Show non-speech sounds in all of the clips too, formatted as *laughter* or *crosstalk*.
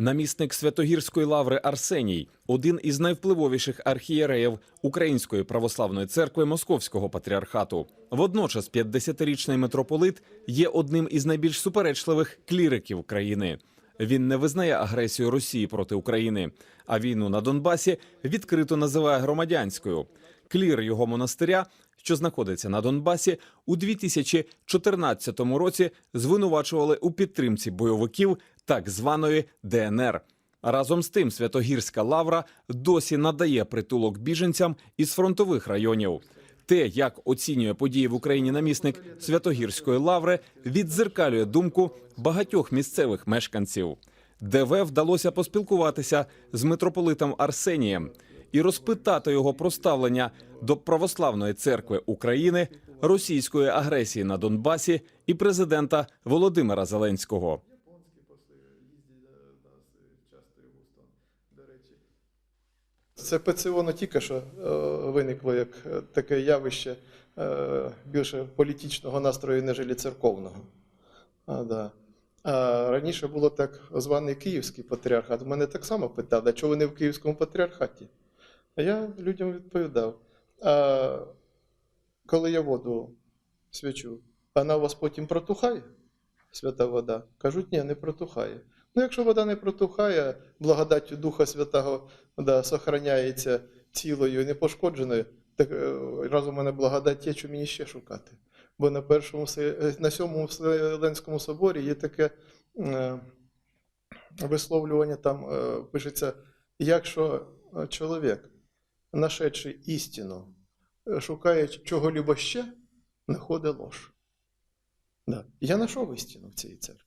Намісник Святогірської лаври Арсеній, один із найвпливовіших архієреїв Української православної церкви Московського патріархату. Водночас 50-річний митрополит є одним із найбільш суперечливих кліриків країни. Він не визнає агресію Росії проти України, а війну на Донбасі відкрито називає громадянською. Клір його монастиря, що знаходиться на Донбасі, у 2014 році звинувачували у підтримці бойовиків так званої ДНР. Разом з тим, Святогірська лавра досі надає притулок біженцям із фронтових районів. Те, як оцінює події в Україні намісник Святогірської лаври, віддзеркалює думку багатьох місцевих мешканців. ДВ вдалося поспілкуватися з митрополитом Арсенієм і розпитати його про ставлення до православної церкви України, російської агресії на Донбасі і президента Володимира Зеленського. Це ПЦО не тільки що е, виникло як е, таке явище е, більше політичного настрою, ніж церковного. А, да. а раніше було так званий Київський патріархат. Мене так само питали, а чого ви не в Київському патріархаті? А я людям відповідав: а коли я воду свячу, вона у вас потім протухає, свята вода? Кажуть, ні, не протухає. Ну, якщо вода не протухає, благодаттю Духа Святого да, сохраняється цілою і непошкодженою, так е, разом мене благодать є, що мені ще шукати. Бо на першому е, на сьомому Вселенському соборі є таке е, висловлювання, там е, пишеться, якщо е, чоловік, нашедши істину, е, шукає чого-либо ще, знаходить лож. Да. Я знайшов істину в цій церкві.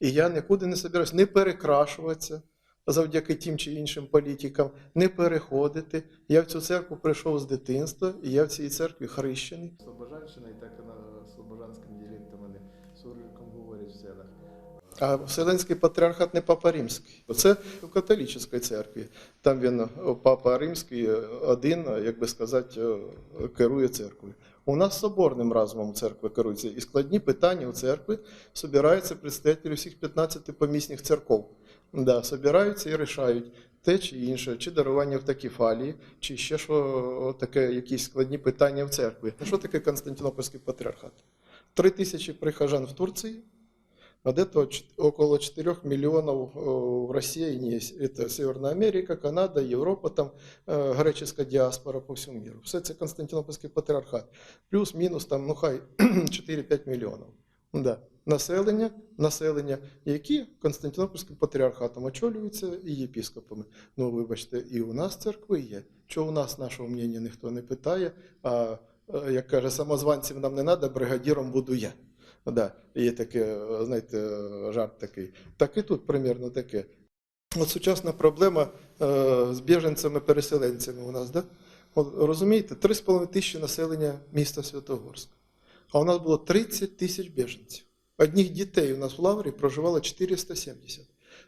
І я нікуди не собираюсь не перекрашуватися завдяки тим чи іншим політикам, не переходити. Я в цю церкву прийшов з дитинства, і я в цій церкві хрещений. Слобожанщина, і так на слобожанському діалекті вони суржиком говорять в селах. А Вселенський патріархат не Папа Римський. Це в католічній церкві. Там він, Папа Римський, е, один, е, як би сказати, е, керує церквою. У нас соборним разумом церква керується. І складні питання у церкві збираються представники всіх 15 помісних церков. Да, собираються і рішають те чи інше, чи дарування автокефалії, чи ще що таке, якісь складні питання в церкві. Ну, Що таке Константинопольський патріархат? Три тисячі прихожан в Турції, а где-то ч- около 4 миллионов э, в России есть. Это Северная Америка, Канада, Європа, там э, греческая діаспора по всьому миру. Все це Константинопольський патріархат. Плюс-мінус там, ну хай *clears throat* 4-5 мільйонів. Да. Населення, населення, які Константинопольським патріархатом очолюються і єпіскопами. Ну, вибачте, і у нас церкви є. Чого у нас нашого мнення ніхто не питає, а е, як каже, самозванців нам не треба, бригадіром буду я. Да, є таке, знаєте, жарт такий. Так і тут примірно таке. От сучасна проблема е, з біженцями-переселенцями у нас, да? От, розумієте, 3,5 тисячі населення міста Святогорськ. А у нас було 30 тисяч біженців. Одних дітей у нас в Лаврі проживало 470.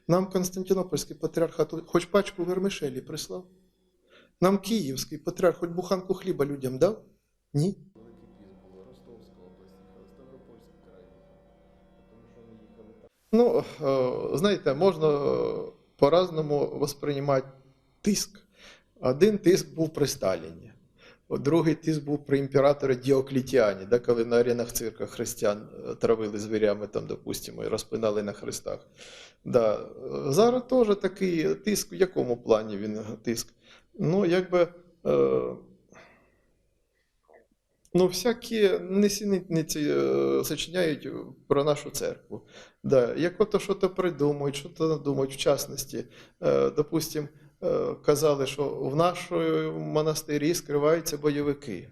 Нам Константинопольський патріархат хоч пачку вермишелі прислав. Нам Київський патріарх хоч буханку хліба людям дав? Ні. Ну, е, знаєте, можна по-разному восприймати тиск. Один тиск був при Сталіні, другий тиск був при імператорі Діоклітіані, да, коли на аренах цирка християн е, травили звірями, там, допустимо, і розпинали на хрестах. Да. е, Зараз теж такий тиск, в якому плані він тиск? Ну, якби. Е, Ну, всякі несенітниці е, сочиняють про нашу церкву. Да, як ото що то придумують, що то надумають, в частності, е, е, казали, що в нашому монастирі скриваються бойовики,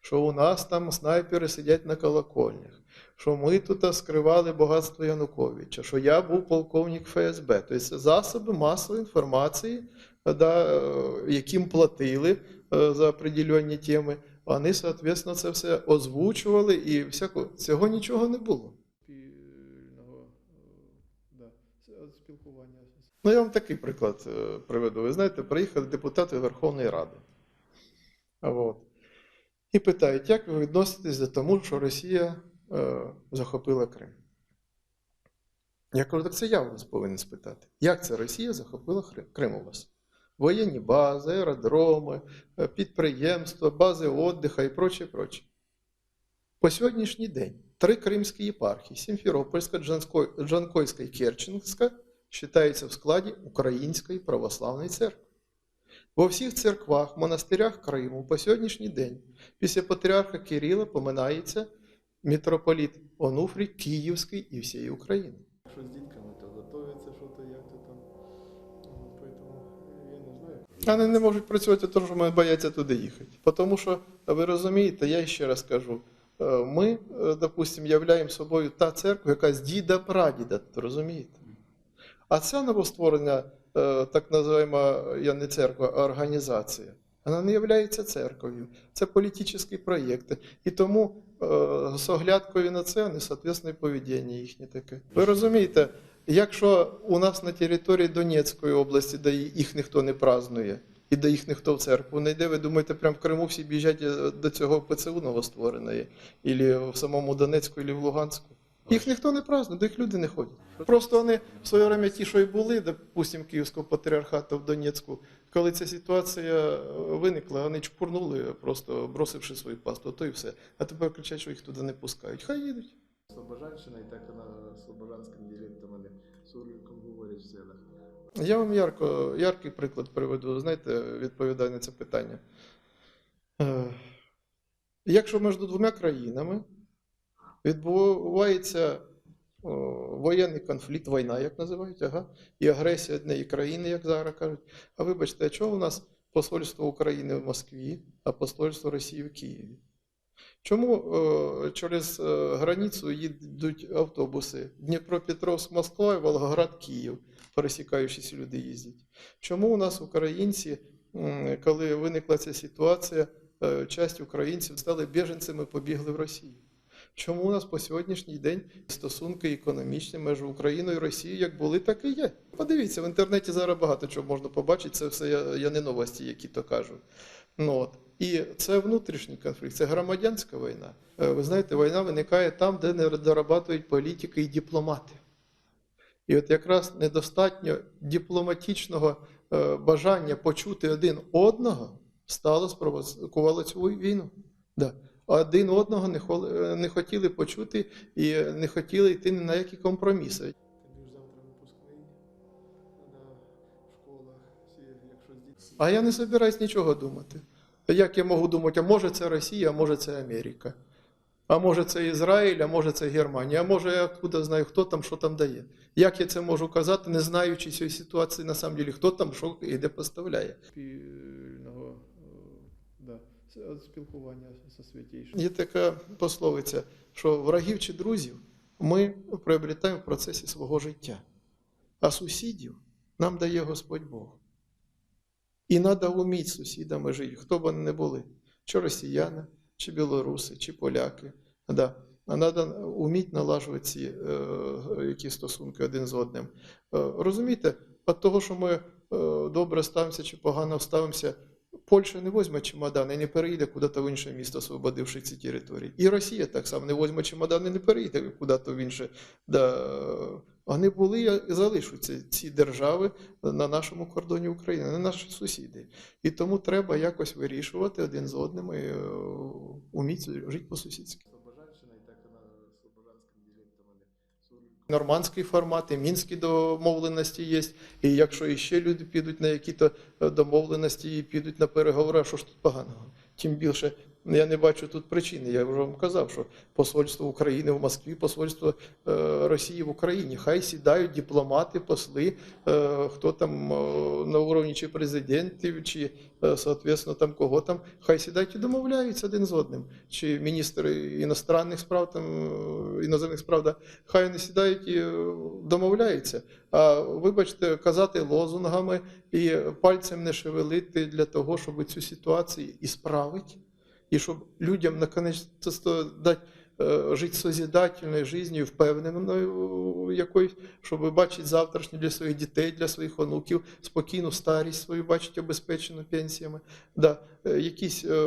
що у нас там снайпери сидять на колокольнях, що ми тут скривали багатство Януковича, що я був полковник ФСБ. Тобто засоби масової інформації, е, да, е, яким платили е, за определенні теми. Вони, соответственно, це все озвучували і всяко цього нічого не було. Спілкування. Ну, я вам такий приклад е, приведу. Ви знаєте, приїхали депутати Верховної Ради. От. І питають, як ви відноситесь до тому, що Росія е, захопила Крим? Я кажу, так це я вас повинен спитати. Як це Росія захопила Крим у вас? Воєнні бази, аеродроми, е, підприємства, бази віддиха і проче, проче. По сьогоднішній день три кримські єпархії Сімферопольська, Джанкойська і Керченська вважаються в складі Української православної церкви. Во всіх церквах, монастирях Криму по сьогоднішній день після патріарха Кирила поминається митрополіт Онуфрій Київський і всієї України. Що з дітками, Вони не можуть працювати, тому що вони бояться туди їхати. Тому що, ви розумієте, я ще раз кажу, е, ми, е, допустимо, являємо собою та церква, яка з діда прадіда, розумієте? А ця новостворена, е, так називаємо, я не церква, а організація, вона не є церков'ю. Це політичні проєкти. І тому з оглядкою на це, вони, соответственно, поведіння їхнє таке. Ви розумієте, якщо у нас на території Донецької області, де їх ніхто не празднує, і де їх ніхто в церкву не йде, ви думаєте, прямо в Криму всі біжать е, до цього ПЦУ новоствореної, або в самому Донецьку, або в Луганську? Їх ніхто не празднує, до їх люди не ходять. Просто вони в своє время ті, що й були, допустим, Київського патріархату в Донецьку, коли ця ситуація е, виникла, вони чпурнули, просто бросивши свою пасту, то і все. А тепер кричать, що їх туди не пускають. Хай їдуть. Слобожанщина, і так вона слобожанським діалектом, вони суржиком говорять в селах. Я вам ярко, яркий приклад приведу, знаєте, відповідаю на це питання. Е, Якщо між двома країнами відбувається воєнний конфлікт, війна, як називають, ага, і агресія однієї країни, як зараз кажуть. А вибачте, а чого у нас посольство України в Москві, а посольство Росії в Києві? Чому е, через е, границю їдуть автобуси Дніпропетровськ, Москва і Волгоград, Київ, пересікаючись люди їздять? Чому у нас українці, коли виникла ця ситуація, е, часть українців стали біженцями, побігли в Росію? Чому у нас по сьогоднішній день стосунки економічні між Україною і Росією як були, так і є? Подивіться, в інтернеті зараз багато чого можна побачити, це все я, не новості, які то кажуть. Ну, от. І це внутрішній конфлікт, це громадянська війна. Е, Ви знаєте, війна виникає там, де не дорабатують політики і дипломати. І от якраз недостатньо дипломатичного е, бажання почути один одного стало спровокувало цю війну. Да. Один одного не, хол- е, не хотіли почути і не хотіли йти ні на які компроміси. А я не збираюсь нічого думати. Як я можу думати, а може це Росія, а може це Америка, а може це Ізраїль, а може це Германія, а може я откуда знаю, хто там, що там дає. Як я це можу казати, не знаючи цієї ситуації, на самом деле, хто там, що і де поставляє. Спільного е, да, спілкування зі святійшим. Є така пословиця, що врагів чи друзів ми приобретаємо в процесі свого життя, а сусідів нам дає Господь Бог. І треба вміти сусідами жити, хто б вони не були, чи росіяни, чи білоруси, чи поляки. Да. А треба вміти налажувати ці е, які стосунки один з одним. Е, розумієте, від того, що ми е, добре ставимося чи погано ставимося, Польща не візьме чемодан і не переїде куди-то в інше місто, освободивши ці території. І Росія так само не візьме чемодан і не переїде куди-то в інше. Да. Вони були і залишаться ці держави на нашому кордоні України, не наші сусіди. І тому треба якось вирішувати один з одним і е, уміти жити по-сусідськи. Вони. Нормандський формат, і мінські домовленості є. І якщо іще люди підуть на які-то е, домовленості і підуть на переговори, а що ж тут поганого? Тим більше я не бачу тут причини. Я вже вам казав, що посольство України в Москві, посольство е, Росії в Україні. Хай сідають дипломати, посли, е, хто там е, на уровні чи президентів, чи е, соответственно там кого там. Хай сідають і домовляються один з одним. Чи міністри іностранних справ, там іноземних справ, да, хай вони сідають і домовляються. А вибачте, казати лозунгами і пальцем не шевелити для того, щоб цю ситуацію і справити, і щоб людям наконець дати е, жити созидательною життю, впевненою якоюсь, щоб бачити завтрашнє для своїх дітей, для своїх онуків, спокійну старість свою бачити обезпечену пенсіями, да, е, якісь е,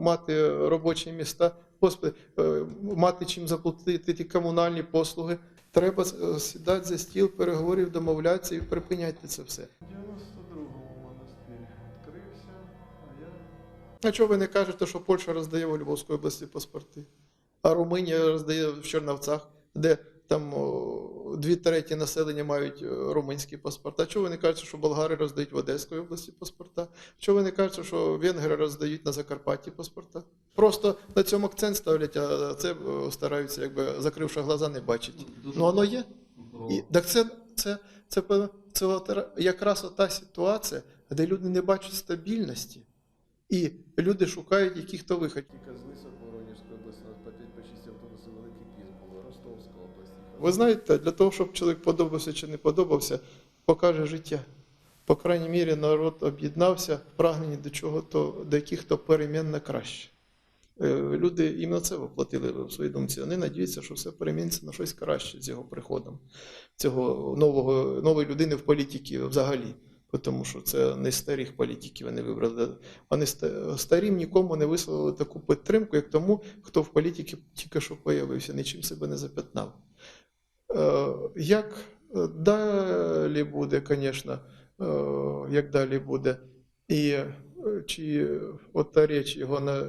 мати робочі міста, Господи, мати чим заплатити ті комунальні послуги. Треба сідати за стіл переговорів, домовлятися і припиняти це все. А чого ви не кажете, що Польща роздає в Львовській області паспорти, а Румунія роздає в Черновцях, де там дві треті населення мають е, румунські паспорта. Чого ви не кажете, що болгари роздають в Одеській області паспорта? Чого ви не кажете, що венгри роздають на Закарпатті паспорта? Просто на цьому акцент ставлять, а це е, стараються, якби закривши глаза, не бачити. Ну воно є. І, так це, це, це, це от якраз та ситуація, де люди не бачать стабільності. І люди шукають яких-то виходів. тільки з Лисок Воронежської області, по 5 по 6 автобусів великий піс було, Ростовська область. Ви знаєте, для того, щоб чоловік подобався чи не подобався, покаже життя. По крайній мірі, народ об'єднався в прагненні до чого то, до яких-то перемін на краще. Е, Люди іменно це воплотили в своїй думці. Вони надіються, що все переміниться на щось краще з його приходом, цього нового, нової людини в політиці взагалі. Тому що це не старих політиків вони вибрали. Вони ста- старім нікому не висловили таку підтримку, як тому, хто в політиці тільки що появився, нічим себе не запятнав. Е, Як далі буде, звісно, е, як далі буде, і е, чи от та річ його на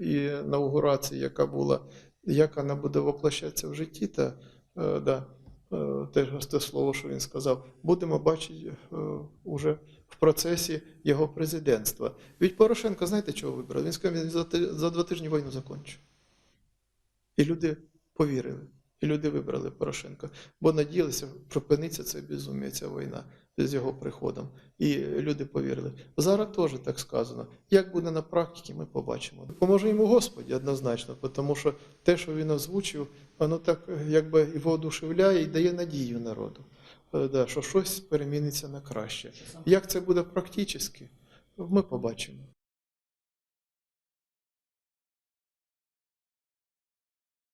інаугурації, яка була, як вона буде воплощатися в житті, та да, е, те, те слово, що він сказав, будемо бачити е, уже в процесі його президентства. Від Порошенка, знаєте, чого вибрав? Він сказав, він за два тижні війну закінчив. І люди повірили. І люди вибрали Порошенка, бо надіялися, припиниться це безум'я, ця війна з його приходом. І люди повірили. Зараз теж так сказано. Як буде на практиці, ми побачимо. Поможе йому Господі однозначно, тому що те, що він озвучив, воно так якби і воодушевляє і дає надію народу, Е, що щось переміниться на краще. Як це буде практично, ми побачимо.